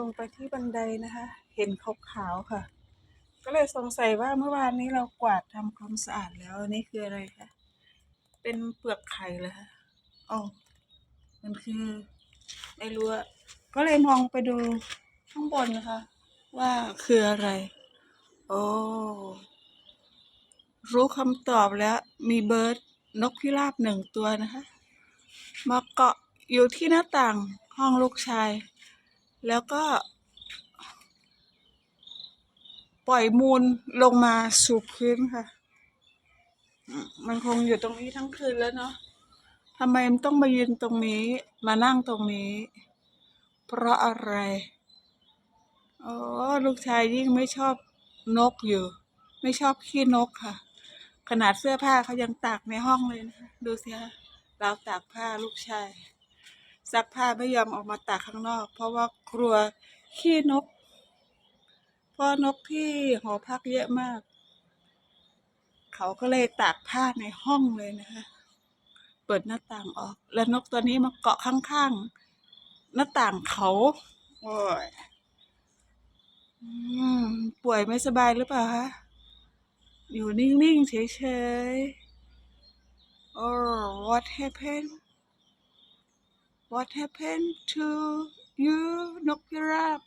ลงไปที่บันไดนะคะ เห็นขาวๆค่ะ ก็เลยสงสัยว่าเมื่อวานนี้เรากวาดทำความสะอาดแล้วนนี้คืออะไรคะเป็นเปลือกไข่เหรอคะอ๋อมันคือไม่รู้ก็เลยมองไปดูข้างบนนะคะ ว่าคืออะไรโอ้รู้คำตอบแล้วมีเบิร์ดนกพิราบหนึ่งตัวนะคะ มาเกาะอยู่ที่หน้าต่างห้องลูกชาย แล้วก็ ปล่อยมูลลงมาสู่พื้นค่ะ มันคงอยู่ตรงนี้ทั้งคืนแล้วเนาะทำไมมันต้องมายืนตรงนี้ มานั่งตรงนี้ เพราะอะไรอ๋อลูกชายยิ่งไม่ชอบนกอยู่ ไม่ชอบขี้นกค่ะ ขนาดเสื้อผ้าเขายังตากในห้องเลยนะคะดูสิคะเราตากผ้าลูกชาย ซักผ้าไม่ยอมออกมาตากข้างนอก เพราะว่ากลัวขี้นก เพราะนกที่หอพักเยอะมาก เขาก็เลยตากผ้าในห้องเลยนะคะ เปิดหน้าต่างออก แล้วนกตัวนี้มาเกาะข้างๆ หน้าต่างเขาโอ้ยป่วยไม่สบายหรือเปล่าคะอยู่นิ่ง ๆ เฉยๆโอ้ what happened what happened to you นกพิราบ